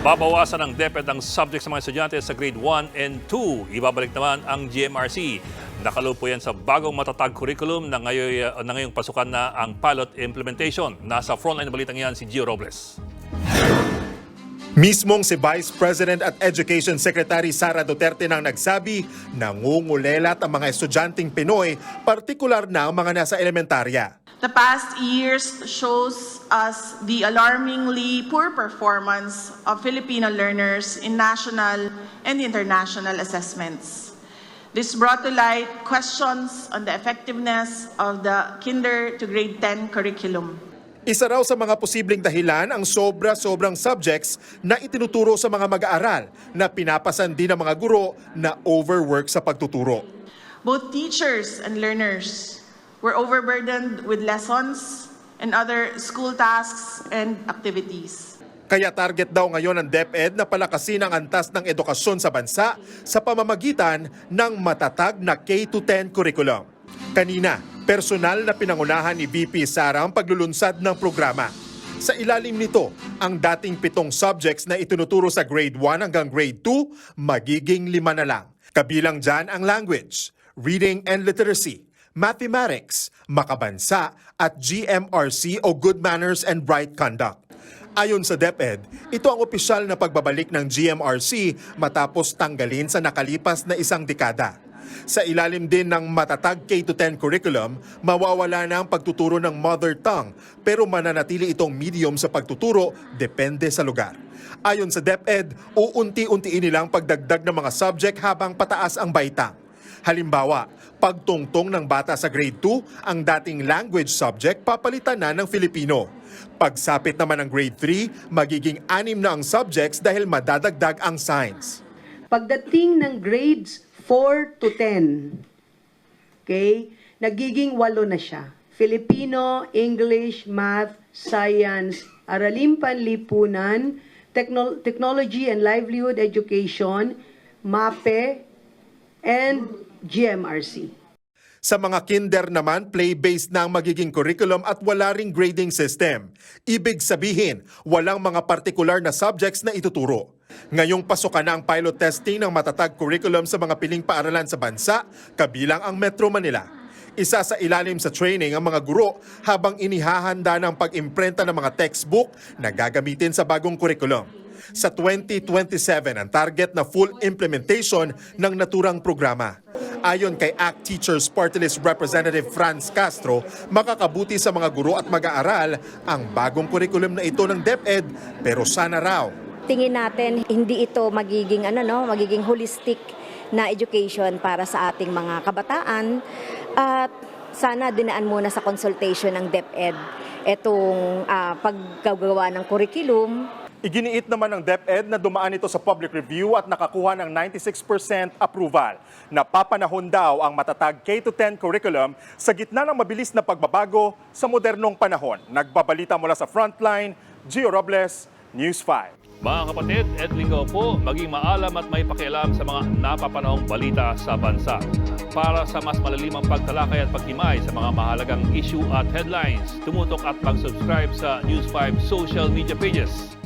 Babawasan ng DepEd ang subject sa mga estudyante sa grade 1 and 2. Ibabalik naman ang GMRC. Nakalo po yan sa bagong matatag curriculum na, ngayon, na ngayong pasukan na ang pilot implementation. Nasa frontline balitang yan si Gio Robles. Mismong si Vice President at Education Secretary Sara Duterte nang nagsabi na ngungulelat ang mga estudyanteng Pinoy, partikular na ang mga nasa elementarya. The past years shows us the alarmingly poor performance of Filipino learners in national and international assessments. This brought to light questions on the effectiveness of the kinder to grade 10 curriculum. Isa raw sa mga posibleng dahilan ang sobra-sobrang subjects na itinuturo sa mga mag-aaral na pinapasan din ng mga guro na overwork sa pagtuturo. Both teachers and learners were overburdened with lessons and other school tasks and activities. Kaya target daw ngayon ng DepEd na palakasin ang antas ng edukasyon sa bansa sa pamamagitan ng matatag na K-10 curriculum. Kanina, personal na pinangunahan ni VP Sara ang paglulunsad ng programa. Sa ilalim nito, ang dating pitong subjects na itinuturo sa grade 1 hanggang grade 2, magiging lima na lang. Kabilang dyan ang language, reading and literacy, mathematics, makabansa, at GMRC o Good Manners and Right Conduct. Ayon sa DepEd, ito ang opisyal na pagbabalik ng GMRC matapos tanggalin sa nakalipas na isang dekada. Sa ilalim din ng matatag K-10 curriculum, mawawala na ang pagtuturo ng mother tongue pero mananatili itong medium sa pagtuturo depende sa lugar. Ayon sa DepEd, uunti-untiin nilang pagdagdag ng mga subject habang pataas ang baitang. Halimbawa, pagtungtong ng bata sa grade 2, ang dating language subject papalitan na ng Filipino. Pagsapit naman ng grade 3, magiging anim na ang subjects dahil madadagdag ang science. Pagdating ng grades 4 to 10, okay, nagiging walo na siya. Filipino, English, Math, Science, Araling Panlipunan, Techno- Technology and Livelihood Education, MAPE, and GMRC. Sa mga kinder naman, play-based na ang magiging curriculum at wala ring grading system. Ibig sabihin, walang mga partikular na subjects na ituturo. Ngayong pasukan na ang pilot testing ng matatag curriculum sa mga piling paaralan sa bansa, kabilang ang Metro Manila. Isa sa ilalim sa training ang mga guro habang inihahanda ng pag-imprenta ng mga textbook na gagamitin sa bagong curriculum. Sa 2027 ang target na full implementation ng naturang programa. Ayon kay ACT Teachers Party List Representative Franz Castro, makakabuti sa mga guro at mag-aaral ang bagong curriculum na ito ng DepEd pero sana raw. Tingin natin hindi ito magiging ano no, magiging holistic na education para sa ating mga kabataan. At sana dinaan muna sa consultation ng DepEd itong ah, paggagawa ng curriculum Iginiit naman ng DepEd na dumaan ito sa public review at nakakuha ng 96% approval. Napapanahon daw ang matatag K-10 curriculum sa gitna ng mabilis na pagbabago sa modernong panahon. Nagbabalita mula sa Frontline, Gio Robles, News 5. Mga kapatid, Ed Linggo po, maging maalam at may pakialam sa mga napapanahong balita sa bansa. Para sa mas malalimang pagtalakay at pagtimay sa mga mahalagang issue at headlines, tumutok at mag-subscribe sa News 5 social media pages.